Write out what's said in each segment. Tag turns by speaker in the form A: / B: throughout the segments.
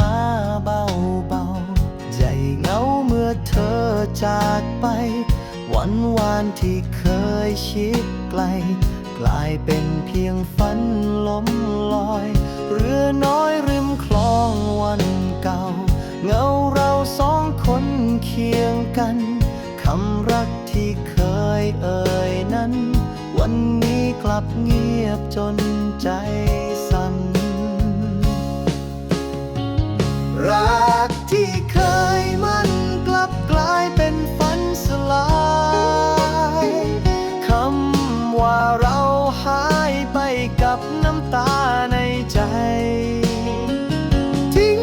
A: มาเบาเบาใจเหงาเมื่อเธอจากไป วันวานที่เคยชิดไกล กลายเป็นเพียงฝันล้มลอย เรือน้อยริมคลองวันเก่า เงาเราสองคนเคียงกัน คำรักที่เคยเอ่ยนั้น วันนี้กลับเงียบจนใจ กับน้ำตาในใจ ทิ้ง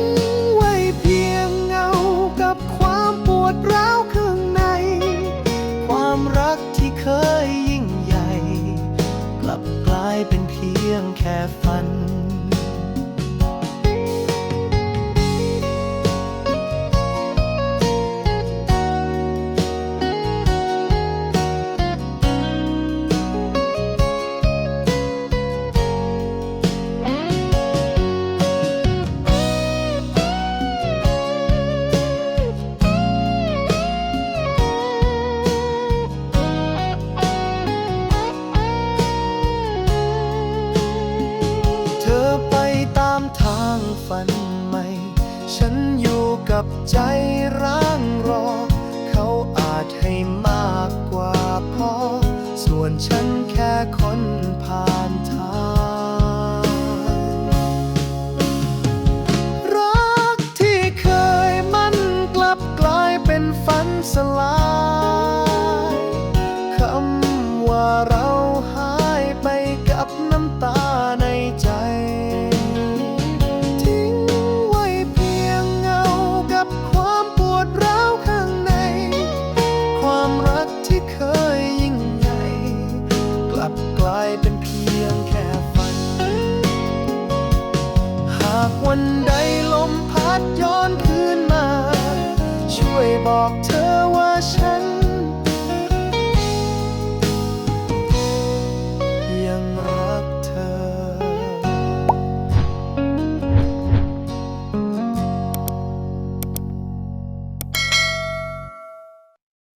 A: ไว้เพียงเงากับความปวดร้าวข้างใน ความรักที่เคยยิ่งใหญ่ กลับกลายเป็นเพียงแค่ฝัน ฝันใหม่ ฉันอยู่กับใจร้างรอ เขาอาจให้มากกว่าพอ ส่วนฉันแค่คนผ่านทางรักที่เคยมันกลับกลายเป็นฝันสลายคำว่าเราหายไปกับน้ำตาากวันใดลมพัดย้อนคืนมา ช่วยบอกเธอว่าฉัน